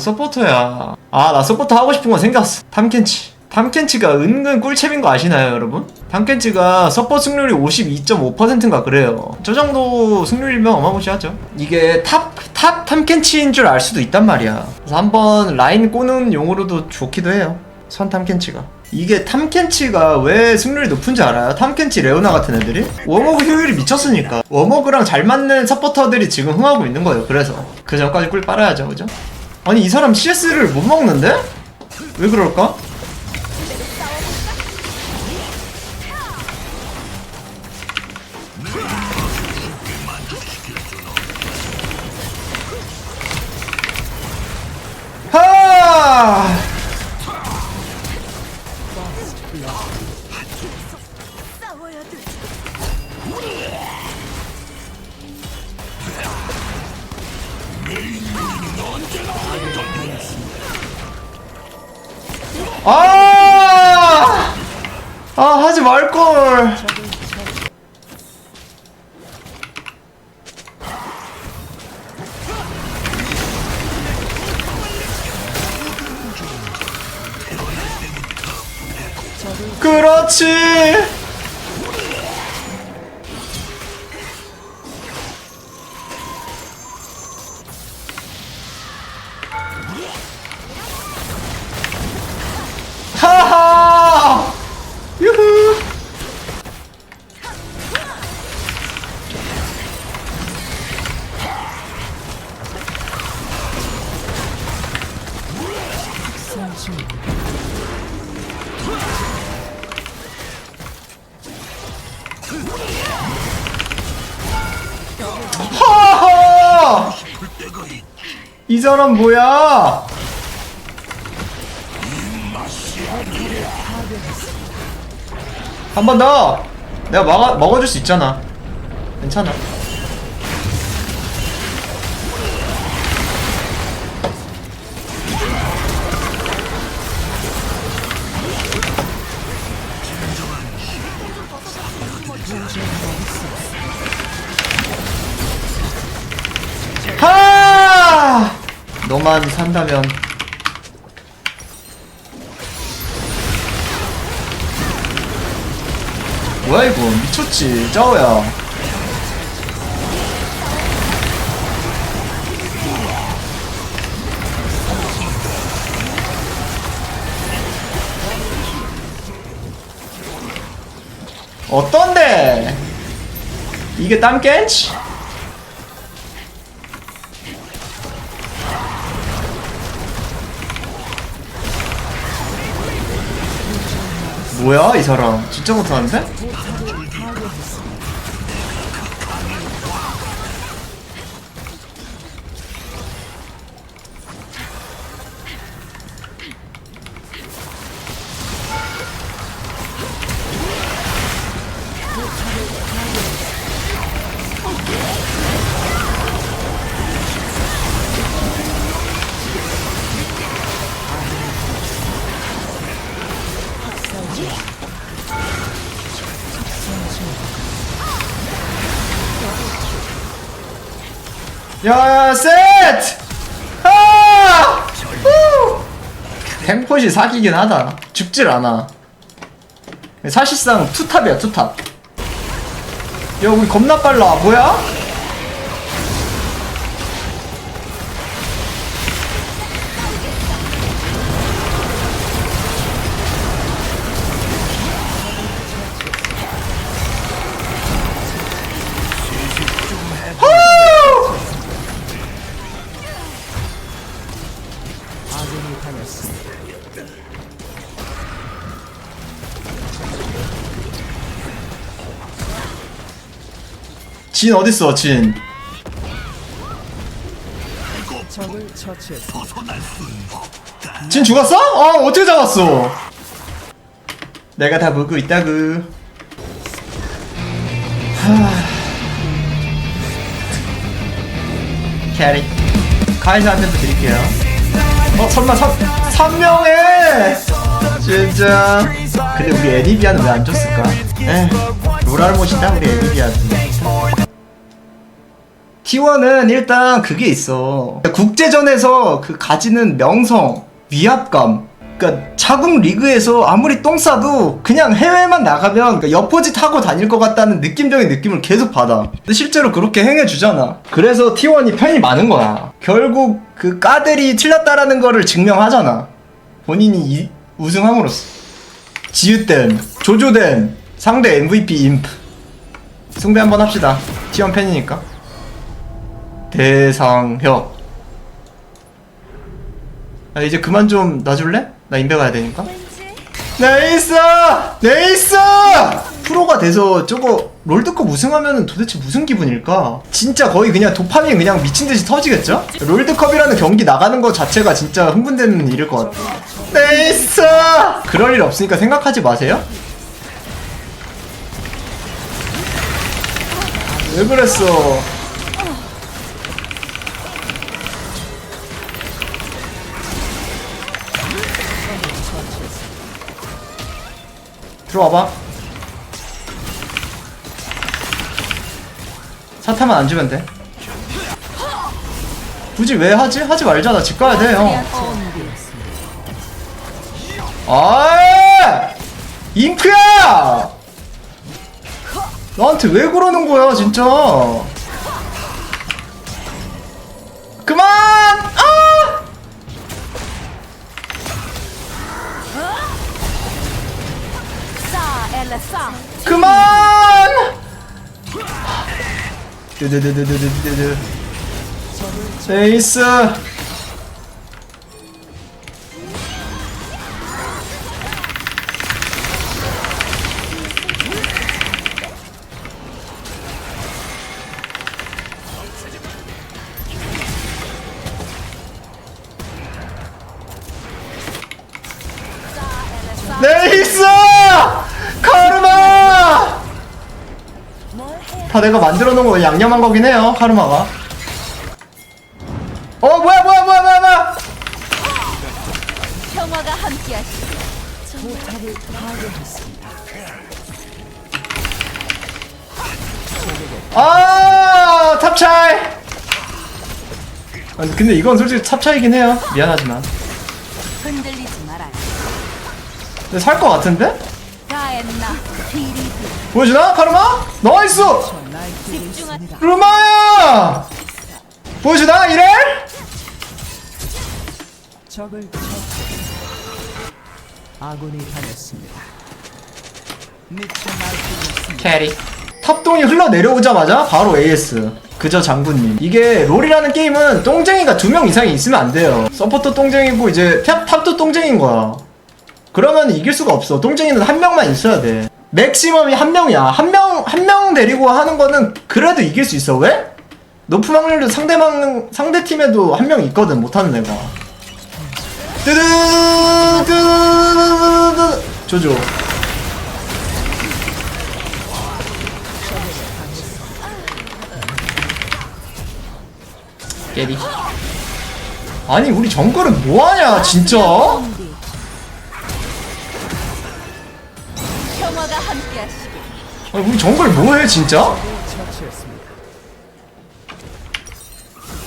서포터야? 아, 나 서포터 하고 싶은 거 생겼어. 탐켄치. 탐켄치가 은근 꿀챔인 거 아시나요, 여러분? 탐켄치가 서포 승률이 52.5%인가 그래요. 저 정도 승률이면 어마무시하죠. 이게 탑, 탑 탐켄치인 줄 알 수도 있단 말이야. 그래서 한번 라인 꼬는 용으로도 좋기도 해요. 선 탐켄치가. 이게 탐켄치가 왜 승률이 높은지 알아요? 탐켄치 레오나 같은 애들이? 워머그 효율이 미쳤으니까. 워머그랑 잘 맞는 서포터들이 지금 흥하고 있는 거예요. 그래서. 그 전까지 꿀 빨아야죠, 그죠? 아니, 이 사람 CS를 못 먹는데? 왜 그럴까? 하! 아! 아, 하지 말걸. 그렇지. 이 사람 뭐야? 한 번 더! 내가 막아, 먹어줄 수 있잖아. 괜찮아. 너만 산다면. 뭐야 이거? 미쳤지. 짜오야. 어떤데? 이게 땀 깬치? 뭐야 이 사람 진짜 못하는데? 야, 셋! 아! 후! 템포시 사기긴 하다. 죽질 않아. 사실상 투탑이야, 투탑. 야, 우리 겁나 빨라. 뭐야? 진 어딨어 진? 진 죽었어? 어 어떻게 잡았어? 내가 다 보고 있다구. 하... 캐리. 카이사한테도 드릴게요. 어 설마 선, 선명해 진짜. 근데 우리 에디비아는 왜 안 줬을까? 에 롤알못이다 우리 에디비아는 T1은 일단 그게 있어. 국제전에서 그 가지는 명성, 위압감. 그러니까 자국 리그에서 아무리 똥 싸도 그냥 해외만 나가면 그러니까 여포짓 하고 다닐 것 같다는 느낌적인 느낌을 계속 받아. 근데 실제로 그렇게 행해주잖아. 그래서 T1이 편이 많은 거야. 결국 그 까들이 틀렸다라는 거를 증명하잖아. 본인이 이- 우승함으로써. 지읒댐, 조조댐, 상대 MVP 임프. 숭배 한번 합시다. T1 팬이니까. 대상혁. 야, 이제 그만 좀 놔줄래? 나 인베 가야 되니까. 왠지 네이스! 네이스! 프로가 돼서 저거 롤드컵 우승하면 도대체 무슨 기분일까? 진짜 거의 그냥 도파민 그냥 미친 듯이 터지겠죠? 롤드컵이라는 경기 나가는 거 자체가 진짜 흥분되는 일일 것 같아. 네이스! 그럴 일 없으니까 생각하지 마세요. 왜 그랬어? 들어와봐. 사타만 안 주면 돼. 굳이 왜 하지? 하지 말자. 나 집 가야 돼, 형. 아! 잉크야! 나한테 왜 그러는 거야, 진짜? 드드드드드드드 에이스! 다 내가 만들어 놓은 거 양념한 거긴 해요, 카르마가. 어, 뭐야, 뭐야, 뭐야, 뭐야, 뭐야! 평화가 함께하시 아, 탑차이! 아니, 근데 이건 솔직히 탑차이긴 해요. 미안하지만. 흔들리지 말아요 근데 살것 같은데? 보여주나? 카르마? 나이스! 루마야! 보여주나? 이래? 적을. 아군이 당했습니다. 캐리. 탑동이 흘러내려오자마자 바로 AS. 그저 장군님. 이게 롤이라는 게임은 똥쟁이가 두 명 이상이 있으면 안 돼요. 서포터 똥쟁이고 이제 탑, 탑도 똥쟁인 거야. 그러면 이길 수가 없어. 똥쟁이는 한 명만 있어야 돼. 맥시멈이 한 명이야. 한 명, 한 명 데리고 하는 거는 그래도 이길 수 있어. 왜? 높은 확률로 상대방, 상대 팀에도 한 명 있거든. 못하는 애가. 뜨드, 뜨드, 조조. 깨리. 아니 우리 정글은 뭐하냐 진짜? 정글 뭐해 진짜?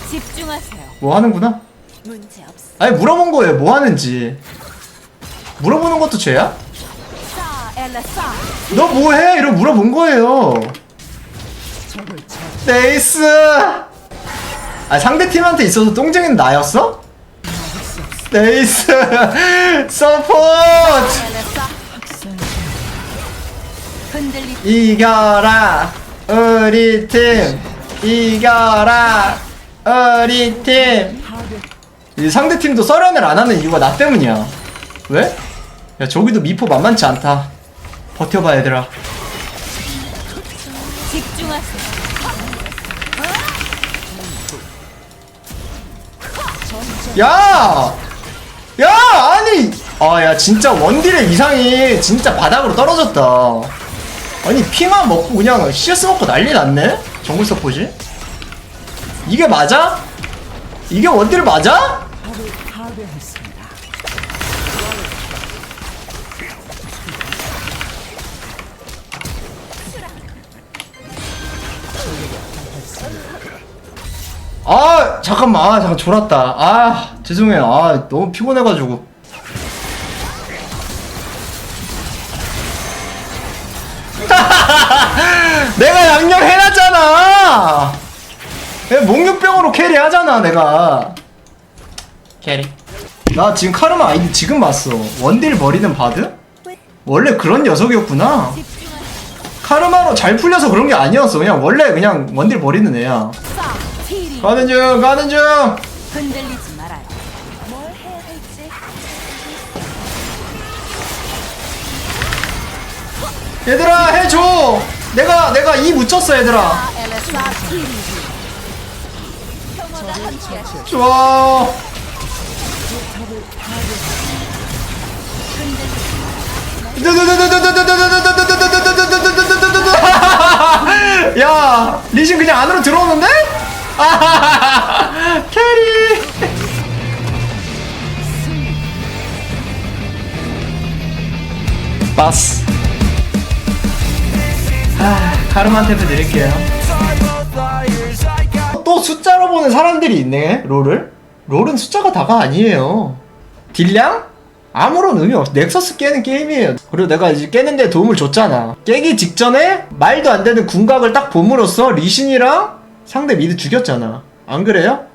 집중하세요 뭐 하는구나? 문제 없어 아니 물어본 거예요 뭐 하는지 물어보는 것도 죄야? 싸너 뭐해? 이러고 물어본 거예요. 네이스 아 상대팀한테 있어서 똥쟁이는 나였어? 네이스 서포트 흔들리 이겨라 우리 팀. 이겨라 우리 팀. 이 상대 팀도 서련을 안 하는 이유가 나 때문이야. 왜? 야 저기도 미포 만만치 않다. 버텨봐 얘들아. 집중하세요. 야! 야 아니! 아 야 진짜 원딜의 이상이 진짜 바닥으로 떨어졌다 아니 피만 먹고 그냥 CS 먹고 난리 났네? 정글 서포지 이게 맞아? 이게 원딜 맞아? 아 잠깐만. 아 잠깐 졸았다. 아 죄송해요. 아 너무 피곤해가지고 3명으로 캐리하잖아 내가. 캐리. 나 지금 카르마 아이디 지금 봤어. 원딜 버리는 바드? 원래 그런 녀석이었구나. 카르마로 잘 풀려서 그런 게 아니었어. 그냥 원래 그냥 원딜 버리는 애야. 가는 중 가는 중! 얘들아 해줘! 내가 내가 이 묻혔어 얘들아. 좋아. 야 리신 그냥 안으로 들어오는데? 캐리. 바스. 아 카르마한테도 드릴게요. 또 숫자로 보는 사람들이 있네 롤을. 롤은 숫자가 다가 아니에요. 딜량? 아무런 의미 없어 넥서스 깨는 게임이에요. 그리고 내가 이제 깨는데 도움을 줬잖아. 깨기 직전에 말도 안 되는 궁각을 딱 봄으로써 리신이랑 상대 미드 죽였잖아. 안 그래요?